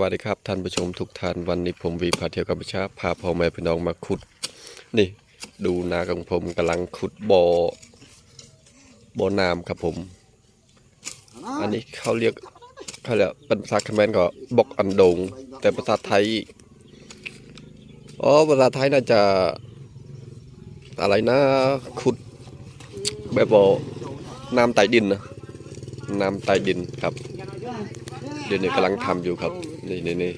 วัสดีครับท่านผู้ชมทุกท่านวันนี้ผมวีพาเที่ยวกัมพูชาพาพ่อแม่พี่น้องมาขุด นี่ดูนาของผมกำลังขุดบ่อบ่อน้ำครับผม อันนี้เขาเรียกเขาเรียกเป็นภาษาเขมรก็บกอันดง แต่ภาษาไทยอ๋อภาษาไทยน่าจะอะไรนะขุดแบบบ่อน้ำใต้ดินนะน้ำใต้ดินครับเดี๋ยวนี้กำลังทำอยู่ครับ นี่นี่นี่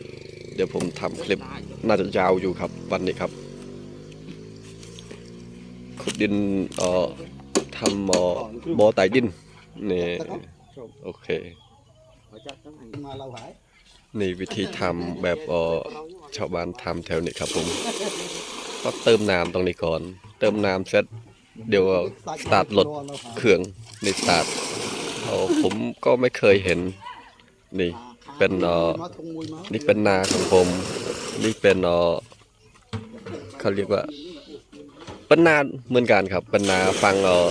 เดี๋ยวผมทำคลิปน่าจะยาวอยู่ครับ วันนี้ครับ ขุดดินเอ่อทำเอ่อบ่อใต้ดินนี่โอเค นี่วิธีทำแบบเอ่อชาวบ้านทำแถวนี้ครับผมก็เติมน้ำตรงนี้ก่อน เติมน้ำเสร็จเดี๋ยวสตาร์ทรถเครื่องในสตาร์ทเอาผมก็ไม่เคยเห็น นี่ เป็นเออนี่เป็นนาของผม นี่เป็นเออเขาเรียกว่าเป็นนาเหมือนกันครับเป็นนาฟังเออ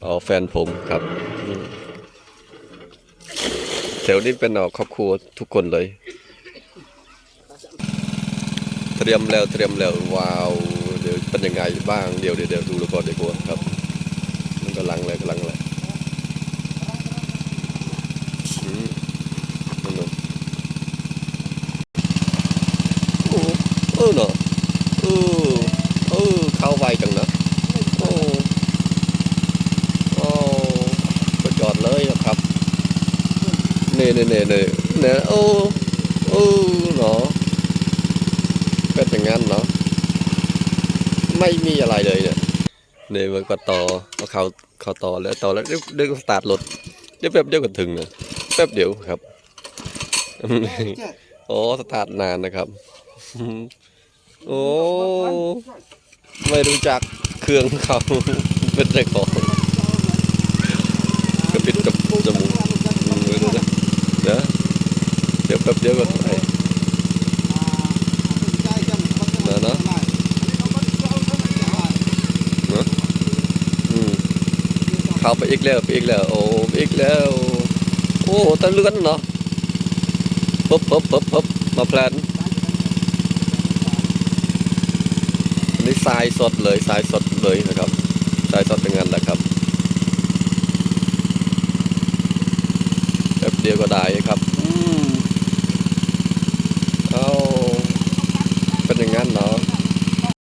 เออแฟนผมครับแถวนี้เป็นเออครอบครัวทุกคนเลย เตรียมแล้วเตรียมแล้วว้าวเดี๋ยวเป็นยังไงบ้างเดี๋ยวเดี๋ยวดูแล้วก่อนเดี๋ยวกว่าครับ มันกำลังเลยกำลังเลยอืมนั่นเนอะ โอ้ เออเนอะเออเออเข้าไวจังนะโอ้โอ้ก็จอดเลยนะครับเน่เน่เน่เน่เน่โอ้โอ้เนาะเป็นอย่างนั้นเนาะไม่มีอะไรเลยเนี่ยเนี่ยมันก็ต่อเอาเขาเขาต่อแล้วต่อแล้วเดี๋ยวเดี๋ยวก็สตาร์ทรถเดี๋ยวแป๊บเดียวก็ถึงนะแป๊บเดียวครับโอ้สตาร์ทนานนะครับ โอ้ไม่รู้จักเครื่องเขาเป็นใจของกระปิดกับจมูกไม่รู้นะเดี๋ยวเดี๋ยวแป๊บเดียวก็ไปอืมเข้าไปอีกแล้วไปอีกแล้วโอ้อีกแล้ว โอ้ตะเลือนเนาะปุ๊บปุ๊บปุ๊บปุ๊บมาแพลน อั นี้ทรายสดเลยทรายสดเลยนะครับทรายสดเป็นงั้นแหละครับแบบเดียวก็ได้ครับ อืม